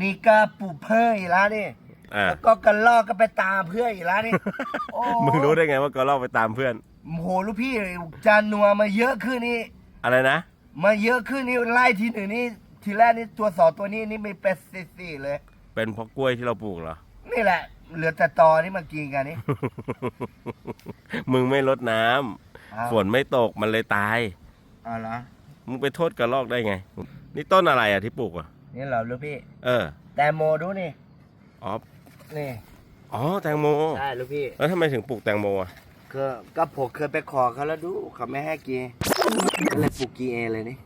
นี่ก็ปลูกเพิ่มอีกแล้วนี่อ่า แล้วก็กระลอกก็ไปตามเพื่อนอีกแล้วนี่ โอ้มึงรู้ได้ไงว่าก็ลอกไปตามเพื่อน โหลูกพี่จานนัวมาเยอะขึ้นนี่ อะไรนะ มาเยอะขึ้นนี่ไล่ทีหนึ่งนี่ทีแรกนี่ตัวสองตัวนี้นี่ไม่เป็นสี่เลย เป็นเพราะกล้วยที่เราปลูกเหรอ นี่แหละ เหลือแต่ตอนี่มากินกันนี่ มึงไม่ลดน้ำอ้าว ฝนไม่ตกมันเลยตาย เอ๋อเหรอมึงไปโทษกระลอกได้ไง นี่ต้นอะไรอะที่ปลูกอะ นี่เหรอลูกพี่ เออ แตงโมดูนี่ อ๋อ นี่ อ๋อ แตงโม ใช่ลูกพี่ แล้วทำไมถึงปลูกแตงโมอะก็ก็ผมเคยไปขอเขาแล้วดูเขาไม่ให้กินก็เลยปลูกกินเองเลยนี่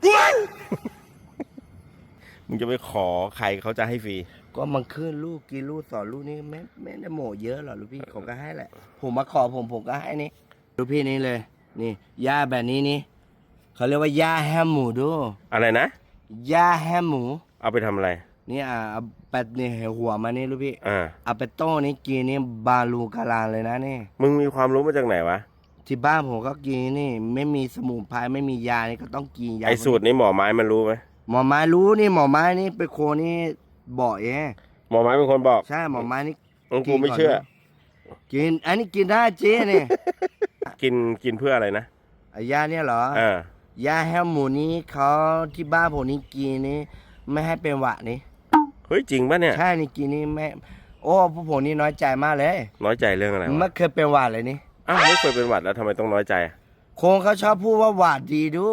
มึงจะไปขอใครเขาจะให้ฟรี ก็มันขึ้นลูกกินลูกสอนลูกนี่ไม่ไม่ได้โหมเยอะหรอกลูกพี่ผมก็ให้แหละ ผมมาขอผมผมก็ให้นี่ลูกพี่นี่เลย นี่หญ้าแบบนี้นี่เขาเรียกว่าหญ้าแฮมหมูดู อะไรนะหญ้าแฮมหมู เอาไปทำอะไร นี่อะเอาไปนี่หัวมานี่ลูกพี่อ่า เอาไปต้มนี่กินนี่บาลูกาลานเลยนะนี่มึงมีความรู้มาจากไหนวะ ที่บ้านผมก็กินนี่ไม่มีสมุนไพรไม่มียานี่ก็ต้องกินยาไอสูตรนี้หมอไม้มันรู้ไหมหมอไม้รู้นี่หมอไม้นี่เป็นคนนี่บอกเองหมอไม้เป็นคนบอกใช่หมอไม้นี่ มึงกูไม่เชื่อ กินอันนี้กินได้เจ๊นี่ กินกินเพื่ออะไรนะไอ้ยาเนี่ยเหรอ อ่ายาแฮมหมูนี้เขาที่บ้านผมนี่กินนี่ ไม่ให้เป็นหวัดนี่เฮ้ยจริงปะเนี่ย ใช่นี่กินนี่ไม่ โอ้พวกผมนี่น้อยใจมากเลยน้อยใจเรื่องอะไรไม่วะเคยเป็นหวัดเลยนี่อ้าวไม่เคยเป็นหวัดแล้วทำไมต้องน้อยใจอะคงเขาชอบพูดว่าหวัดดีดู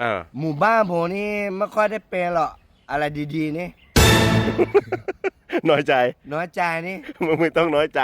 อ่าหมู่บ้านผมนี่ไม่ค่อยได้เป็นหรอกอะไรดีๆนี่น้อยใจน้อยใจนี่ มึงไม่ต้องน้อยใจ